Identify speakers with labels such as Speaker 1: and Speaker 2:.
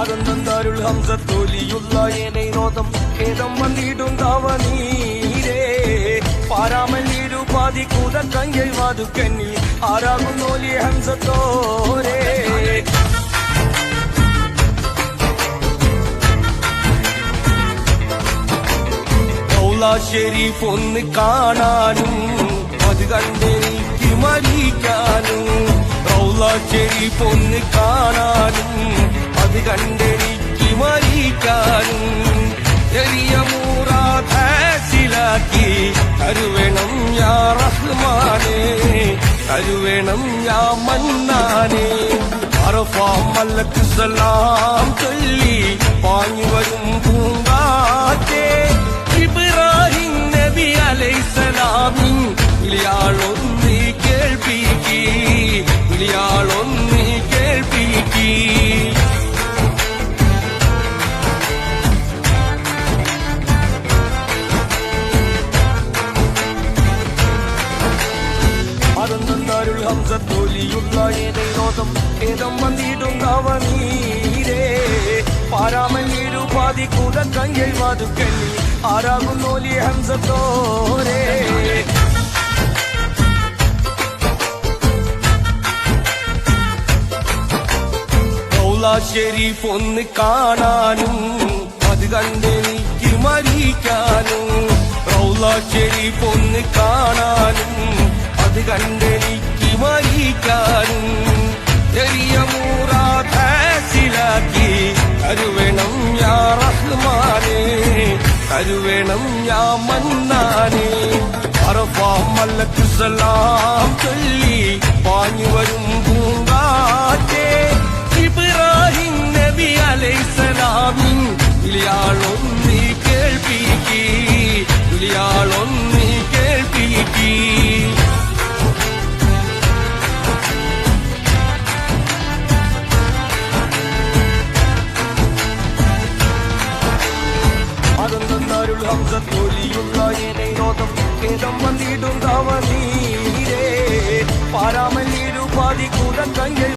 Speaker 1: അതെന്താരുൾ ഹംസത്തോലിയുള്ള ഏനെ നോതം ഏതം വന്നിടും തവനീരേ പാരാമൽ ഇരുപാതി കൂത കങ്കൈ വാതു കന്നി ആരാകുന്നോലി ഹംസത്തോരേ. ഷെരീഫ് ഒന്ന് കാണാനും അത് കണ്ടെനിക്ക് മരിക്കാനും. റൗല ഷെരീഫ് ഒന്ന് കാണാനും കണ്ടെനിക്ക് മരിക്കാനും ചെറിയ മൂറാസിലാക്കി കരുവേണം യാ റഹ്മാനെ കരുവേണം യാ മന്നാനെ. അറഫാം മല്ലക്ക് സലാം ചൊല്ലി അതെന്താരുൾ ഹംസത്തോലിയുള്ള ഏതോതം ഏതം വന്നിടും തവനീരേ പാരാമല്ലീരു പാതി കൂത വാതുക്കല്ലി ആരാകും നോലി ഹംസത്തോരേ. ഷെരീഫ് ഒന്ന് കാണാനും അത് കണ്ടെനിക്ക് മരിക്കാനും. റൗല ഷെരീഫ് ഒന്ന് കാണാനും അത് കണ്ടെനിക്ക് വഹിക്കാനും ചെറിയ മൂറാസിലാക്കി കരുവേണം യാ റഹ്മാനേ കരുവേണം യാ മന്നാനേ. അറഫാ മല്ലക്ക് സലാം ചൊല്ലി അതെന്താരുൾ ഹംസത്തോലിയുള്ള ഏനെ നോതം ഏതം വന്നിടും തവനീരേ പാരാമല്ലീരു പാതി കൂട കങ്കൈ